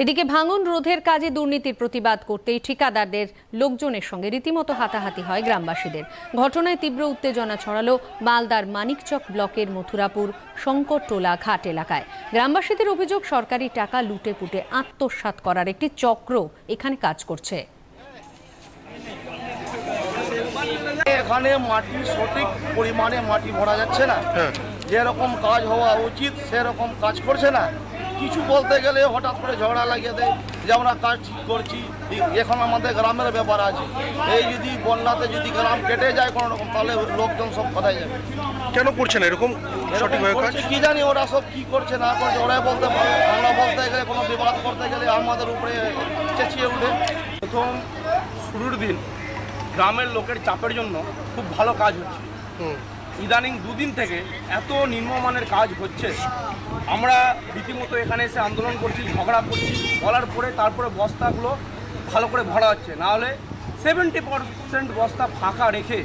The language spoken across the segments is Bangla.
এদিকে ভাঙন রোধের কাজে দুর্নীতির প্রতিবাদ করতেই ঠিকাদারদের লোকজনের সঙ্গে রীতিমতো হাতাহাতি হয় গ্রামবাসীদের। ঘটনায় তীব্র উত্তেজনা ছড়ালো মালদার মানিকচক ব্লকের মথুরাপুর শঙ্করটোলা ঘাট এলাকায়। গ্রামবাসীদের অভিযোগ সরকারি টাকা লুটে পুটে আত্মসাৎ করার একটি চক্র এখানে কাজ করছে। এখানে মাটি সঠিক পরিমাণে মাটি ভরা যাচ্ছে না। যেরকম কাজ হওয়া উচিত সেরকম কাজ করছে না। কিছু বলতে গেলে হঠাৎ করে ঝগড়া লাগিয়ে দেয় যে আমরা কাজ ঠিক করছি এখন আমাদের গ্রামের ব্যাপার আছে। এই যদি বন্যাতে যদি গ্রাম কেটে যায় কোনো রকম তাহলে লোকজন সব কোথায় যাবে? কেন করছেন এরকম এরকম সঠিকভাবে কাজ? কি জানি ওরা সব কি করছে না করছে ওরাই বলতে পারে। আমরা বলতে গেলে কোনো বিবাদ করতে গেলে আমাদের উপরে চেঁচিয়ে উঠে। প্রথম শুরুর দিন গ্রামের লোকের চাপের জন্য খুব ভালো কাজ হচ্ছে। হুম। ইদানিং দুদিন থেকে এত নিম্নমানের কাজ হচ্ছে। আমরা রীতিমতো এখানে এসে আন্দোলন করছি ঝগড়া করছি বলার পরে তারপরে বস্তাগুলো ভালো করে ভরা হচ্ছে। না হলে সেভেন্টি পারসেন্ট বস্তা ফাঁকা রেখে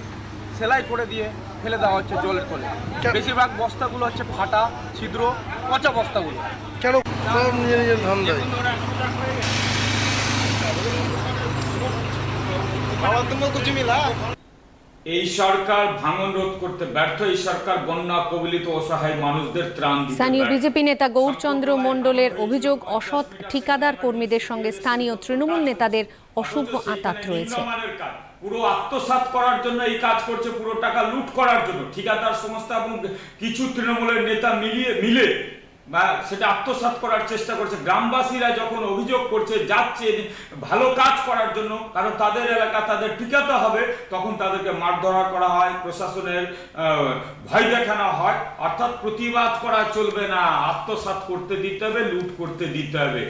সেলাই করে দিয়ে ফেলে দেওয়া হচ্ছে জলের তলে। বেশিরভাগ বস্তাগুলো হচ্ছে ফাটা ছিদ্র পচা বস্তাগুলো। কেন? সব নিজের নিজের ধান্দায় এই সরকার ভাঙন রোধ করতে ব্যর্থ এই সরকার বন্যা কবলিত অসহায় মানুষদের ত্রাণ দিতে স্থানীয় বিজেপি নেতা গৌরচন্দ্র মণ্ডলের অভিযোগ অসৎ ঠিকাদার কর্মীদের সঙ্গে স্থানীয় তৃণমূল নেতাদের অশুভ আঁতাত রয়েছে। পুরো আত্মসাৎ করার জন্য এই কাজ করছে পুরো টাকা লুট করার জন্য। ঠিকাদার সংস্থা এবং কিছু তৃণমূলের নেতা মিলিয়ে মিলে বা সেটা আত্মসাত করার চেষ্টা করছে। গ্রামবাসীরা যখন অভিযোগ করছে, যাচ্ছে ভালো কাজ করার জন্য, কারণ তাদের এলাকা তাদের টিকাতে হবে, তখন তাদেরকে মারধরা করা হয়, প্রশাসনের ভয় দেখানো হয়। অর্থাৎ প্রতিবাদ করা চলবে না। আত্মসাত করতে দিতে হবে, লুট করতে দিতে হবে।